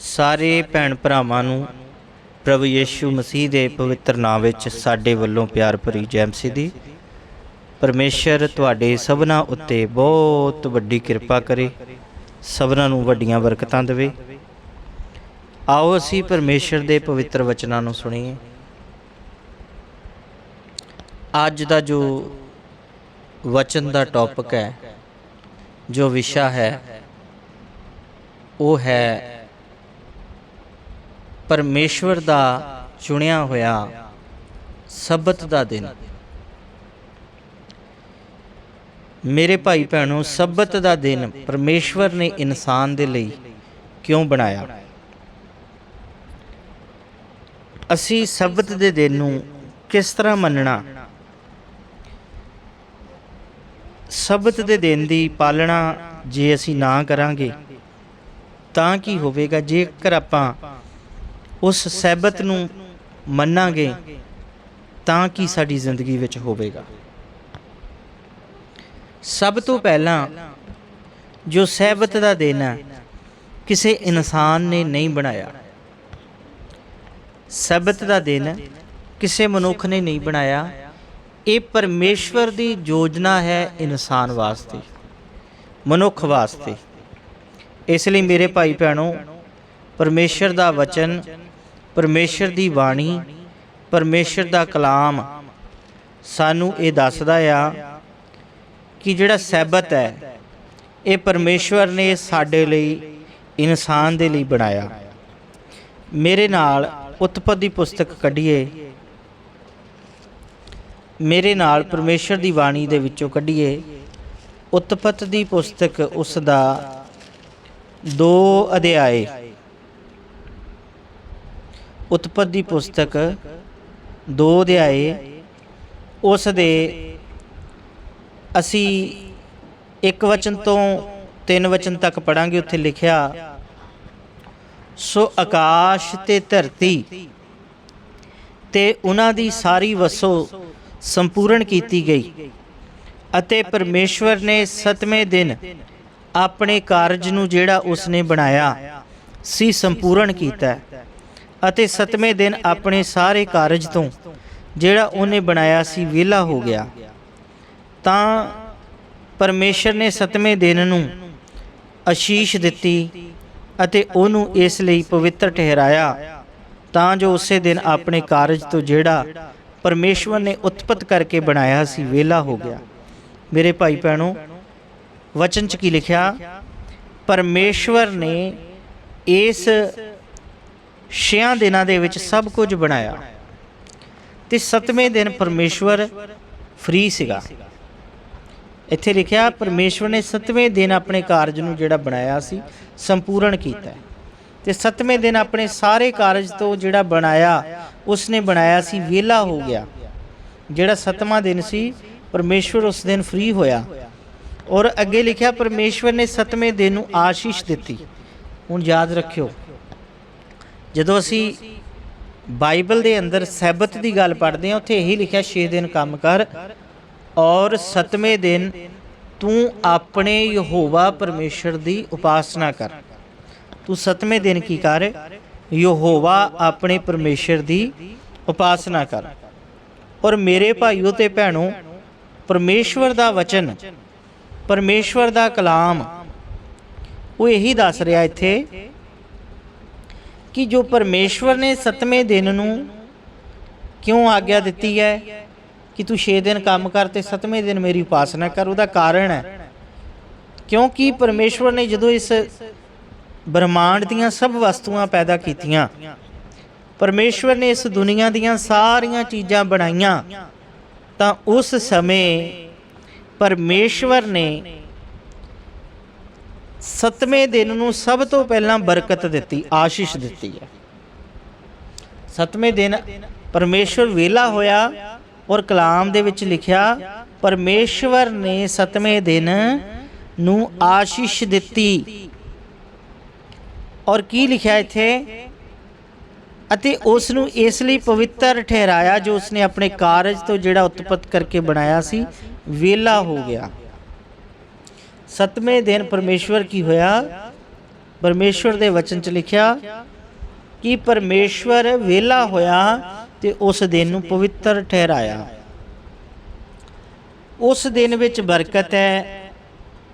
ਸਾਰੇ ਭੈਣ ਭਰਾਵਾਂ ਨੂੰ ਪ੍ਰਭੂ ਯੀਸ਼ੂ ਮਸੀਹ ਦੇ ਪਵਿੱਤਰ ਨਾਮ ਵਿੱਚ ਸਾਡੇ ਵੱਲੋਂ ਪਿਆਰ ਭਰੀ ਜੈ ਮਸੀਹ ਦੀ ਪਰਮੇਸ਼ਰ ਤੁਹਾਡੇ ਸਭਨਾ ਉੱਤੇ ਬਹੁਤ ਵੱਡੀ ਕਿਰਪਾ ਕਰੇ, ਸਭਨਾਂ ਨੂੰ ਵੱਡੀਆਂ ਬਰਕਤਾਂ ਦੇਵੇ। ਆਓ ਅਸੀਂ ਪਰਮੇਸ਼ਰ ਦੇ ਪਵਿੱਤਰ ਵਚਨਾਂ ਨੂੰ ਸੁਣੀਏ। ਅੱਜ ਦਾ ਜੋ ਵਚਨ ਦਾ ਟੌਪਿਕ ਹੈ, ਜੋ ਵਿਸ਼ਾ ਹੈ, ਉਹ ਹੈ ਪਰਮੇਸ਼ਵਰ ਦਾ ਚੁਣਿਆ ਹੋਇਆ ਸਬਤ ਦਾ ਦਿਨ। ਮੇਰੇ ਭਾਈ ਭੈਣੋ, ਸਬਤ ਦਾ ਦਿਨ ਪਰਮੇਸ਼ਵਰ ਨੇ ਇਨਸਾਨ ਦੇ ਲਈ ਕਿਉਂ ਬਣਾਇਆ? ਅਸੀਂ ਸਬਤ ਦੇ ਦਿਨ ਨੂੰ ਕਿਸ ਤਰ੍ਹਾਂ ਮੰਨਣਾ? ਸਬਤ ਦੇ ਦਿਨ ਦੀ ਪਾਲਣਾ ਜੇ ਅਸੀਂ ਨਾ ਕਰਾਂਗੇ, ਤਾਂ ਕੀ ਹੋਵੇਗਾ? ਜੇਕਰ ਆਪਾਂ ਉਸ ਸਹਿਬਤ ਨੂੰ ਮੰਨਾਂਗੇ ਤਾਂ ਕੀ ਸਾਡੀ ਜ਼ਿੰਦਗੀ ਵਿੱਚ ਹੋਵੇਗਾ। ਸਭ ਤੋਂ ਪਹਿਲਾਂ ਜੋ ਸਹਿਬਤ ਦਾ ਦਿਨ ਕਿਸੇ ਇਨਸਾਨ ਨੇ ਨਹੀਂ ਬਣਾਇਆ। ਸਬਤ ਦਾ ਦਿਨ ਕਿਸੇ ਮਨੁੱਖ ਨੇ ਨਹੀਂ ਬਣਾਇਆ। ਇਹ ਪਰਮੇਸ਼ਵਰ ਦੀ ਯੋਜਨਾ ਹੈ ਇਨਸਾਨ ਵਾਸਤੇ, ਮਨੁੱਖ ਵਾਸਤੇ। ਇਸ ਲਈ ਮੇਰੇ ਭਾਈ ਭੈਣੋ ਪਰਮੇਸ਼ਰ ਦਾ ਵਚਨ ਪਰਮੇਸ਼ਰ ਦੀ ਬਾਣੀ, ਪਰਮੇਸ਼ਰ ਦਾ ਕਲਾਮ ਸਾਨੂੰ ਇਹ ਦੱਸਦਾ ਆ ਕਿ ਜਿਹੜਾ ਸੈਬਤ ਹੈ, ਇਹ ਪਰਮੇਸ਼ਵਰ ਨੇ ਸਾਡੇ ਲਈ, ਇਨਸਾਨ ਦੇ ਲਈ ਬਣਾਇਆ। ਮੇਰੇ ਨਾਲ ਉਤਪਤ ਦੀ ਪੁਸਤਕ ਕੱਢੀਏ। ਮੇਰੇ ਨਾਲ ਪਰਮੇਸ਼ਰ ਦੀ ਬਾਣੀ ਦੇ ਵਿੱਚੋਂ ਕੱਢੀਏ। ਉਤਪਤ ਦੀ ਪੁਸਤਕ ਉਸ ਦਾ ਦੋ ਅਧਿਆਏ। ਉਤਪਤ ਦੀ ਪੁਸਤਕ ਦੋ ਅਧਿਆਏ, ਉਸ ਦੇ ਅਸੀਂ ਇੱਕ ਵਚਨ ਤੋਂ ਤਿੰਨ ਵਚਨ ਤੱਕ ਪੜਾਂਗੇ ਉੱਥੇ ਲਿਖਿਆ, ਸੋ ਆਕਾਸ਼ ਤੇ ਧਰਤੀ ਤੇ ਉਹਨਾਂ ਦੀ ਸਾਰੀ ਵਸੋ ਸੰਪੂਰਨ ਕੀਤੀ ਗਈ ਅਤੇ ਪਰਮੇਸ਼ਵਰ ਨੇ ਸਤਵੇਂ ਦਿਨ ਆਪਣੇ ਕਾਰਜ ਨੂੰ ਜਿਹੜਾ ਉਸਨੇ ਬਣਾਇਆ, ਸੀ ਸੰਪੂਰਨ ਕੀਤਾ। ਅਤੇ ਸਤਵੇਂ ਦਿਨ ਆਪਣੇ ਸਾਰੇ ਕਾਰਜ ਤੋਂ, ਜਿਹੜਾ ਉਹਨੇ ਬਣਾਇਆ ਸੀ ਵਿਹਲਾ ਹੋ ਗਿਆ। ਤਾਂ ਪਰਮੇਸ਼ਰ ਨੇ ਸਤਵੇਂ ਦਿਨ ਨੂੰ ਅਸ਼ੀਸ਼ ਦਿੱਤੀ ਅਤੇ ਉਹਨੂੰ ਇਸ ਲਈ ਪਵਿੱਤਰ ਠਹਿਰਾਇਆ, ਤਾਂ ਜੋ ਉਸੇ ਦਿਨ ਆਪਣੇ ਕਾਰਜ ਤੋਂ ਜਿਹੜਾ ਪਰਮੇਸ਼ਵਰ ਨੇ ਉਤਪਤ ਕਰਕੇ ਬਣਾਇਆ ਸੀ, ਵਿਹਲਾ ਹੋ ਗਿਆ। ਮੇਰੇ ਭਾਈ ਭੈਣੋ, ਵਚਨ ਚ ਕੀ ਲਿਖਿਆ? ਪਰਮੇਸ਼ਵਰ ਨੇ ਇਸ ਛਿਆਂ ਦਿਨਾਂ ਦੇ ਵਿੱਚ ਸਭ ਕੁਝ ਬਣਾਇਆ। ਤੇ ਸਤਵੇਂ ਦਿਨ ਪਰਮੇਸ਼ਵਰ ਫ੍ਰੀ ਸੀਗਾ। ਇੱਥੇ ਲਿਖਿਆ, ਪਰਮੇਸ਼ਵਰ ਨੇ ਸਤਵੇਂ ਦਿਨ ਆਪਣੇ ਕਾਰਜ ਨੂੰ ਜਿਹੜਾ ਬਣਾਇਆ ਸੀ, ਸੰਪੂਰਨ ਕੀਤਾ ਤੇ ਸਤਵੇਂ ਦਿਨ ਆਪਣੇ ਸਾਰੇ ਕਾਰਜ ਤੋਂ ਜਿਹੜਾ ਬਣਾਇਆ, ਉਸਨੇ ਬਣਾਇਆ ਸੀ, ਵਿਹਲਾ ਹੋ ਗਿਆ। ਜਿਹੜਾ ਸਤਵਾਂ ਦਿਨ ਸੀ, ਪਰਮੇਸ਼ਵਰ ਉਸ ਦਿਨ ਫ੍ਰੀ ਹੋਇਆ। ਔਰ ਅੱਗੇ ਲਿਖਿਆ, ਪਰਮੇਸ਼ਵਰ ਨੇ ਸਤਵੇਂ ਦਿਨ ਨੂੰ ਆਸ਼ੀਸ਼ ਦਿੱਤੀ। ਹੁਣ ਯਾਦ ਰੱਖਿਓ ਜਦੋਂ ਅਸੀਂ ਬਾਈਬਲ ਦੇ ਅੰਦਰ ਸੈਬਤ ਦੀ ਗੱਲ ਪੜ੍ਹਦੇ ਹਾਂ, ਉੱਥੇ ਇਹੀ ਲਿਖਿਆ 6 ਦਿਨ ਕੰਮ ਕਰ ਔਰ ਸਤਵੇਂ ਦਿਨ ਤੂੰ ਆਪਣੇ ਯਹੋਵਾ ਪਰਮੇਸ਼ਰ ਦੀ ਉਪਾਸਨਾ ਕਰ। ਤੂੰ ਸਤਵੇਂ ਦਿਨ ਕੀ ਕਰ? ਯਹੋਵਾ ਆਪਣੇ ਪਰਮੇਸ਼ਰ ਦੀ ਉਪਾਸਨਾ ਕਰ। ਔਰ ਮੇਰੇ ਭਾਈਓ ਤੇ ਭੈਣੋ, ਪਰਮੇਸ਼ਵਰ ਦਾ ਵਚਨ, ਪਰਮੇਸ਼ਵਰ ਦਾ ਕਲਾਮ, ਉਹ ਇਹੀ ਦੱਸ ਰਿਹਾ ਇੱਥੇ ਕਿ ਜੋ ਪਰਮੇਸ਼ਵਰ ਨੇ ਸਤਵੇਂ ਦਿਨ ਨੂੰ ਕਿਉਂ ਆਗਿਆ ਦਿੱਤੀ ਹੈ ਕਿ ਤੂੰ 6 ਦਿਨ ਕੰਮ ਕਰ ਤੇ ਸਤਵੇਂ ਦਿਨ ਮੇਰੀ ਉਪਾਸਨਾ ਕਰ, ਉਹਦਾ ਕਾਰਨ ਹੈ। ਕਿਉਂਕਿ ਪਰਮੇਸ਼ਵਰ ਨੇ ਜਦੋਂ ਇਸ ਬ੍ਰਹਮਾਂਡ ਦੀਆਂ ਸਭ ਵਸਤੂਆਂ ਪੈਦਾ ਕੀਤੀਆਂ, ਪਰਮੇਸ਼ਵਰ ਨੇ ਇਸ ਦੁਨੀਆ ਦੀਆਂ ਸਾਰੀਆਂ ਚੀਜ਼ਾਂ ਬਣਾਈਆਂ, ਤਾਂ ਉਸ ਸਮੇਂ ਪਰਮੇਸ਼ਵਰ ਨੇ ਸਤਵੇਂ ਦਿਨ ਨੂੰ ਸਭ ਤੋਂ ਪਹਿਲਾਂ ਬਰਕਤ ਦਿੱਤੀ, ਆਸ਼ੀਸ਼ ਦਿੱਤੀ ਹੈ। ਸਤਵੇਂ ਦਿਨ ਪਰਮੇਸ਼ਵਰ ਵੇਲਾ ਹੋਇਆ ਔਰ ਕਲਾਮ ਦੇ ਵਿੱਚ ਲਿਖਿਆ, ਪਰਮੇਸ਼ਵਰ ਨੇ ਸਤਵੇਂ ਦਿਨ ਨੂੰ ਆਸ਼ੀਸ਼ ਦਿੱਤੀ। ਔਰ ਕੀ ਲਿਖਿਆ ਇੱਥੇ? ਅਤੇ ਉਸ ਨੂੰ ਇਸ ਲਈ ਪਵਿੱਤਰ ਠਹਿਰਾਇਆ ਜੋ ਉਸਨੇ ਆਪਣੇ ਕਾਰਜ ਤੋਂ ਜਿਹੜਾ ਉਤਪਤ ਕਰਕੇ ਬਣਾਇਆ ਸੀ ਵੇਲਾ ਹੋ ਗਿਆ। ਸਤਵੇਂ ਦਿਨ ਪਰਮੇਸ਼ਵਰ ਕੀ ਹੋਇਆ? ਪਰਮੇਸ਼ਵਰ ਦੇ ਵਚਨ 'ਚ ਲਿਖਿਆ ਕਿ ਪਰਮੇਸ਼ਵਰ ਵੇਲਾ ਹੋਇਆ ਤੇ ਉਸ ਦਿਨ ਨੂੰ ਪਵਿੱਤਰ ਠਹਿਰਾਇਆ। ਉਸ ਦਿਨ ਵਿੱਚ ਬਰਕਤ ਹੈ।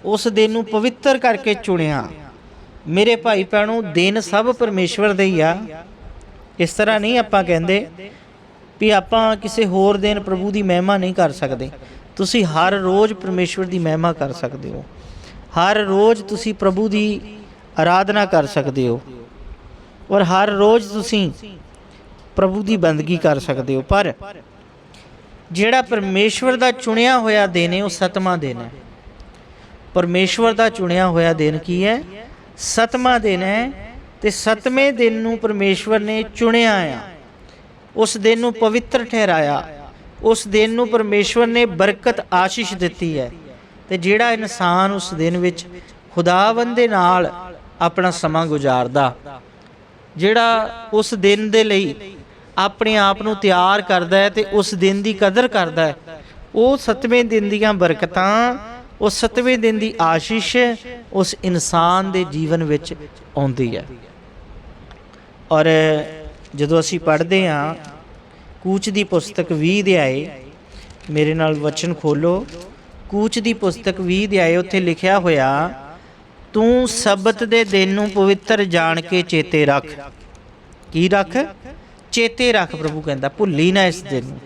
ਉਸ ਦਿਨ ਨੂੰ ਪਵਿੱਤਰ ਕਰਕੇ ਚੁਣਿਆ। ਮੇਰੇ ਭਾਈ ਭੈਣੋ, ਦਿਨ ਸਭ ਪਰਮੇਸ਼ਵਰ ਦੇ ਹੀ ਆ। ਇਸ ਤਰ੍ਹਾਂ ਨਹੀਂ ਆਪਾਂ ਕਹਿੰਦੇ ਵੀ ਆਪਾਂ ਕਿਸੇ ਹੋਰ ਦਿਨ ਪ੍ਰਭੂ ਦੀ ਮਹਿਮਾ ਨਹੀਂ ਕਰ ਸਕਦੇ। ਤੁਸੀਂ ਹਰ ਰੋਜ਼ ਪਰਮੇਸ਼ਵਰ ਦੀ ਮਹਿਮਾ ਕਰ ਸਕਦੇ ਹੋ। ਹਰ ਰੋਜ਼ ਤੁਸੀਂ ਪ੍ਰਭੂ ਦੀ ਆਰਾਧਨਾ ਕਰ ਸਕਦੇ ਹੋ। ਔਰ ਹਰ ਰੋਜ਼ ਤੁਸੀਂ ਪ੍ਰਭੂ ਦੀ ਬੰਦਗੀ ਕਰ ਸਕਦੇ ਹੋ। ਪਰ ਜਿਹੜਾ ਪਰਮੇਸ਼ਵਰ ਦਾ ਚੁਣਿਆ ਹੋਇਆ ਦਿਨ ਹੈ, ਉਹ ਸਤਵਾਂ ਦਿਨ ਹੈ। ਪਰਮੇਸ਼ਵਰ ਦਾ ਚੁਣਿਆ ਹੋਇਆ ਦਿਨ ਕੀ ਹੈ? ਸਤਵਾਂ ਦਿਨ ਹੈ ਤੇ ਸਤਵੇਂ ਦਿਨ ਨੂੰ ਪਰਮੇਸ਼ਵਰ ਨੇ ਚੁਣਿਆ ਆ। ਉਸ ਦਿਨ ਨੂੰ ਪਵਿੱਤਰ ਠਹਿਰਾਇਆ। ਉਸ ਦਿਨ ਨੂੰ ਪਰਮੇਸ਼ਵਰ ਨੇ ਬਰਕਤ ਆਸ਼ੀਸ਼ ਦਿੱਤੀ ਹੈ। ਤੇ ਜਿਹੜਾ ਇਨਸਾਨ ਉਸ ਦਿਨ ਵਿੱਚ ਖੁਦਾਵੰਦ ਦੇ ਨਾਲ ਆਪਣਾ ਸਮਾਂ ਗੁਜ਼ਾਰਦਾ, ਜਿਹੜਾ ਉਸ ਦਿਨ ਦੇ ਲਈ ਆਪਣੇ ਆਪ ਨੂੰ ਤਿਆਰ ਕਰਦਾ ਹੈ ਤੇ ਉਸ ਦਿਨ ਦੀ ਕਦਰ ਕਰਦਾ ਹੈ, ਉਹ ਸਤਵੇਂ ਦਿਨ ਦੀਆਂ ਬਰਕਤਾਂ, ਉਹ ਸਤਵੇਂ ਦਿਨ ਦੀ ਆਸ਼ੀਸ਼ ਉਸ ਇਨਸਾਨ ਦੇ ਜੀਵਨ ਵਿੱਚ ਆਉਂਦੀ ਹੈ। ਔਰ ਜਦੋਂ ਅਸੀਂ ਪੜ੍ਹਦੇ ਹਾਂ, ਕੂਚ ਦੀ ਪੁਸਤਕ 20 ਆਏ, ਮੇਰੇ ਨਾਲ ਵਚਨ ਖੋਲੋ ਕੂਚ ਦੀ ਪੁਸਤਕ 20 ਆਏ ਉੱਥੇ ਲਿਖਿਆ ਹੋਇਆ, ਤੂੰ ਸਬਤ ਦੇ ਦਿਨ ਨੂੰ ਪਵਿੱਤਰ ਜਾਣ ਕੇ ਚੇਤੇ ਰੱਖ। ਕੀ ਰੱਖ? ਚੇਤੇ ਰੱਖ ਪ੍ਰਭੂ ਕਹਿੰਦਾ, ਭੁੱਲੀ ਨਾ ਇਸ ਦਿਨ ਨੂੰ।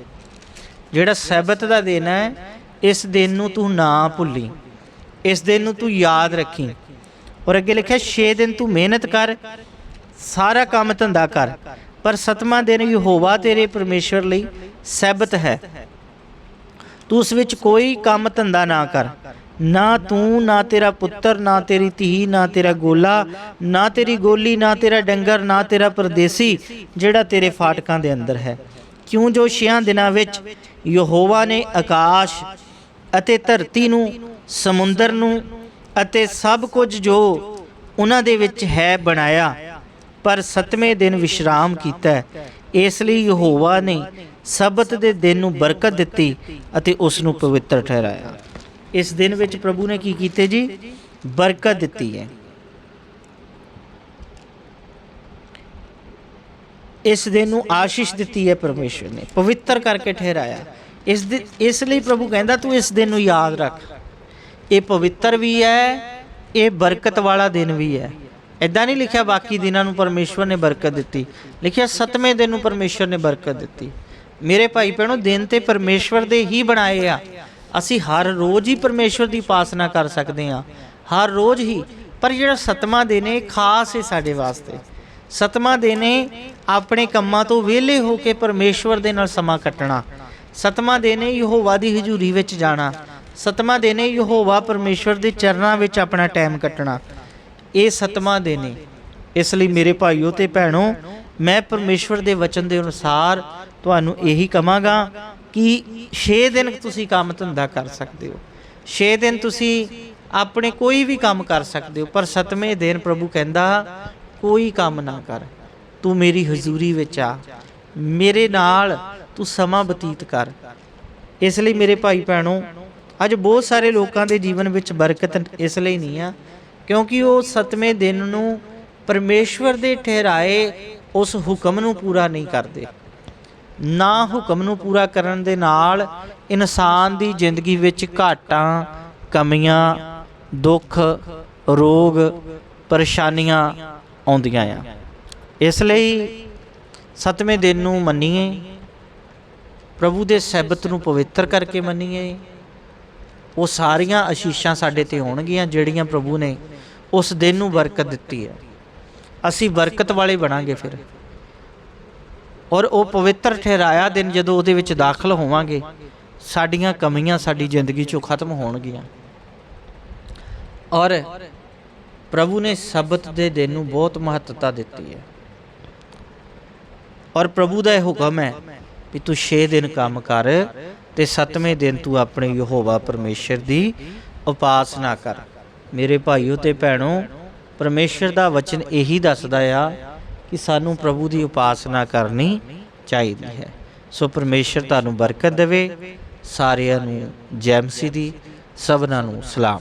ਜਿਹੜਾ ਸਬਤ ਦਾ ਦਿਨ ਹੈ, ਇਸ ਦਿਨ ਨੂੰ ਤੂੰ ਨਾ ਭੁੱਲੀ। ਇਸ ਦਿਨ ਨੂੰ ਤੂੰ ਯਾਦ ਰੱਖੀ। ਔਰ ਅੱਗੇ ਲਿਖਿਆ 6 ਦਿਨ ਤੂੰ ਮਿਹਨਤ ਕਰ, ਸਾਰਾ ਕੰਮ ਧੰਦਾ ਕਰ। ਪਰ ਸਤਵਾਂ ਦਿਨ ਯਹੋਵਾ ਤੇਰੇ ਪਰਮੇਸ਼ਵਰ ਲਈ ਸਬਤ ਹੈ। ਤੂੰ ਉਸ ਵਿੱਚ ਕੋਈ ਕੰਮ ਧੰਦਾ ਨਾ ਕਰ। ਨਾ ਤੂੰ, ਨਾ ਤੇਰਾ ਪੁੱਤਰ, ਨਾ ਤੇਰੀ ਧੀ, ਨਾ ਤੇਰਾ ਗੋਲਾ, ਨਾ ਤੇਰੀ ਗੋਲੀ, ਨਾ ਤੇਰਾ ਡੰਗਰ, ਨਾ ਤੇਰਾ ਪਰਦੇਸੀ, ਜਿਹੜਾ ਤੇਰੇ ਫਾਟਕਾਂ ਦੇ ਅੰਦਰ ਹੈ। ਕਿਉਂ ਜੋ ਛਿਆਂ ਦਿਨਾਂ ਵਿੱਚ ਯਹੋਵਾ ਨੇ ਆਕਾਸ਼ ਅਤੇ ਧਰਤੀ ਨੂੰ, ਸਮੁੰਦਰ ਨੂੰ ਅਤੇ ਸਭ ਕੁਝ ਜੋ ਉਹਨਾਂ ਦੇ ਵਿੱਚ ਹੈ ਬਣਾਇਆ, ਪਰ ਸਤਵੇਂ ਦਿਨ ਵਿਸ਼ਰਾਮ ਕੀਤਾ ਇਸ ਲਈ ਯਹੋਵਾ ਨੇ ਸਬਤ ਦੇ ਦਿਨ ਨੂੰ ਬਰਕਤ ਦਿੱਤੀ ਅਤੇ ਉਸ ਨੂੰ ਪਵਿੱਤਰ ਠਹਿਰਾਇਆ। ਇਸ ਦਿਨ ਵਿੱਚ ਪ੍ਰਭੂ ਨੇ ਕੀ ਕੀਤੇ ਜੀ? ਬਰਕਤ ਦਿੱਤੀ ਹੈ। ਇਸ ਦਿਨ ਨੂੰ ਆਸ਼ੀਸ਼ ਦਿੱਤੀ ਹੈ ਪਰਮੇਸ਼ਰ ਨੇ। ਪਵਿੱਤਰ ਕਰਕੇ ਠਹਿਰਾਇਆ। ਇਸ ਦਿਨ ਇਸ ਲਈ ਪ੍ਰਭੂ ਕਹਿੰਦਾ, ਤੂੰ ਇਸ ਦਿਨ ਨੂੰ ਯਾਦ ਰੱਖ। ਇਹ ਪਵਿੱਤਰ ਵੀ ਹੈ, ਇਹ ਬਰਕਤ ਵਾਲਾ ਦਿਨ ਵੀ ਹੈ। ਇਦਾਂ ਨਹੀਂ ਲਿਖਿਆ, ਬਾਕੀ ਦਿਨਾਂ ਨੂੰ ਪਰਮੇਸ਼ਵਰ ਨੇ ਬਰਕਤ ਦਿੱਤੀ। ਲਿਖਿਆ, ਸਤਵੇਂ ਦਿਨ ਨੂੰ ਪਰਮੇਸ਼ਵਰ ਨੇ ਬਰਕਤ ਦਿੱਤੀ। ਮੇਰੇ ਭਾਈ ਭੈਣੋ, ਦਿਨ ਤੇ ਪਰਮੇਸ਼ਵਰ ਦੇ ਹੀ ਬਣਾਏ ਆ। ਅਸੀਂ ਹਰ ਰੋਜ਼ ਹੀ ਪਰਮੇਸ਼ਵਰ ਦੀ ਉਪਾਸਨਾ ਕਰ ਸਕਦੇ ਹਾਂ। ਹਰ ਰੋਜ਼ ਹੀ। ਪਰ ਜਿਹੜਾ ਸਤਵਾਂ ਦਿਨ ਹੈ ਖਾਸ ਹੈ ਸਾਡੇ ਵਾਸਤੇ। ਸਤਵਾਂ ਦਿਨ ਹੈ ਆਪਣੇ ਕੰਮਾਂ ਤੋਂ ਵਿਹਲੇ ਹੋ ਕੇ ਪਰਮੇਸ਼ਵਰ ਦੇ ਨਾਲ ਸਮਾਂ ਕੱਟਣਾ। ਸਤਵਾਂ ਦਿਨ ਹੈ ਯਹੋਵਾ ਦੀ ਹਜ਼ੂਰੀ ਵਿੱਚ ਜਾਣਾ। ਸਤਵਾਂ ਦਿਨ ਹੈ ਯਹੋਵਾ ਪਰਮੇਸ਼ਵਰ ਦੇ ਚਰਨਾਂ ਵਿੱਚ ਆਪਣਾ ਟਾਈਮ ਕੱਟਣਾ। ਇਹ ਸਤਵਾਂ ਦਿਨ ਹੈ ਇਸ ਲਈ ਮੇਰੇ ਭਾਈਓ ਤੇ ਭੈਣੋ, ਮੈਂ ਪਰਮੇਸ਼ਵਰ ਦੇ ਵਚਨ ਦੇ ਅਨੁਸਾਰ ਤੁਹਾਨੂੰ ਇਹੀ ਕਹਾਂਗਾ ਕਿ 6 ਦਿਨ ਤੁਸੀਂ ਕੰਮ ਧੰਦਾ ਕਰ ਸਕਦੇ ਹੋ। 6 ਦਿਨ ਤੁਸੀਂ ਆਪਣੇ ਕੋਈ ਵੀ ਕੰਮ ਕਰ ਸਕਦੇ ਹੋ, ਪਰ ਸਤਵੇਂ ਦਿਨ ਪ੍ਰਭੂ ਕਹਿੰਦਾ, ਕੋਈ ਕੰਮ ਨਾ ਕਰ। ਤੂੰ ਮੇਰੀ ਹਜ਼ੂਰੀ ਵਿੱਚ ਆ। ਮੇਰੇ ਨਾਲ ਤੂੰ ਸਮਾਂ ਬਤੀਤ ਕਰ। ਇਸ ਲਈ ਮੇਰੇ ਭਾਈ ਭੈਣੋ, ਅੱਜ ਬਹੁਤ ਸਾਰੇ ਲੋਕਾਂ ਦੇ ਜੀਵਨ ਵਿੱਚ ਬਰਕਤ ਇਸ ਲਈ ਨਹੀਂ ਆ, ਕਿਉਂਕਿ ਉਹ ਸਤਵੇਂ ਦਿਨ ਨੂੰ ਪਰਮੇਸ਼ਵਰ ਦੇ ਠਹਿਰਾਏ ਉਸ ਹੁਕਮ ਨੂੰ ਪੂਰਾ ਨਹੀਂ ਕਰਦੇ। ਨਾ ਹੁਕਮ ਨੂੰ ਪੂਰਾ ਕਰਨ ਦੇ ਨਾਲ ਇਨਸਾਨ ਦੀ ਜ਼ਿੰਦਗੀ ਵਿੱਚ ਘਾਟਾਂ, ਕਮੀਆਂ, ਦੁੱਖ, ਰੋਗ, ਪਰੇਸ਼ਾਨੀਆਂ ਆਉਂਦੀਆਂ ਆ। ਇਸ ਲਈ ਸਤਵੇਂ ਦਿਨ ਨੂੰ ਮੰਨੀਏ, ਪ੍ਰਭੂ ਦੇ ਸਬਤ ਨੂੰ ਪਵਿੱਤਰ ਕਰਕੇ ਮੰਨੀਏ। ਉਹ ਸਾਰੀਆਂ ਆਸ਼ੀਸ਼ਾਂ ਸਾਡੇ ਤੇ ਹੋਣਗੀਆਂ ਜਿਹੜੀਆਂ ਪ੍ਰਭੂ ਨੇ ਉਸ ਦਿਨ ਨੂੰ ਬਰਕਤ ਦਿੱਤੀ ਹੈ। ਅਸੀਂ ਬਰਕਤ ਵਾਲੇ ਬਣਾਂਗੇ ਫਿਰ। ਔਰ ਉਹ ਪਵਿੱਤਰ ਠਹਿਰਾਇਆ ਦਿਨ ਜਦੋਂ ਉਹਦੇ ਵਿੱਚ ਦਾਖਲ ਹੋਵਾਂਗੇ, ਸਾਡੀਆਂ ਕਮੀਆਂ ਸਾਡੀ ਜ਼ਿੰਦਗੀ ਚੋਂ ਖਤਮ ਹੋਣਗੀਆਂ। ਔਰ ਪ੍ਰਭੂ ਨੇ ਸਬਤ ਦੇ ਦਿਨ ਨੂੰ ਬਹੁਤ ਮਹੱਤਤਾ ਦਿੱਤੀ ਹੈ। ਔਰ ਪ੍ਰਭੂ ਦਾ ਇਹ ਹੁਕਮ ਹੈ ਵੀ ਤੂੰ 6 ਦਿਨ ਕੰਮ ਕਰ ਤੇ 7ਵੇਂ ਦਿਨ ਤੂੰ ਆਪਣੇ ਯਹੋਵਾ ਪਰਮੇਸ਼ਰ ਦੀ ਉਪਾਸਨਾ ਕਰ। ਮੇਰੇ ਭਾਈਓ ਤੇ ਭੈਣੋ, ਪਰਮੇਸ਼ਰ ਦਾ ਵਚਨ ਇਹੀ ਦੱਸਦਾ ਆ ਕਿ ਸਾਨੂੰ ਪ੍ਰਭੂ ਦੀ ਉਪਾਸਨਾ ਕਰਨੀ ਚਾਹੀਦੀ ਹੈ। ਸੋ ਪਰਮੇਸ਼ਰ ਤੁਹਾਨੂੰ ਬਰਕਤ ਦੇਵੇ। ਸਾਰਿਆਂ ਨੂੰ ਜੈ ਮਸੀਹ ਦੀ, ਸਭਨਾਂ ਨੂੰ ਸਲਾਮ।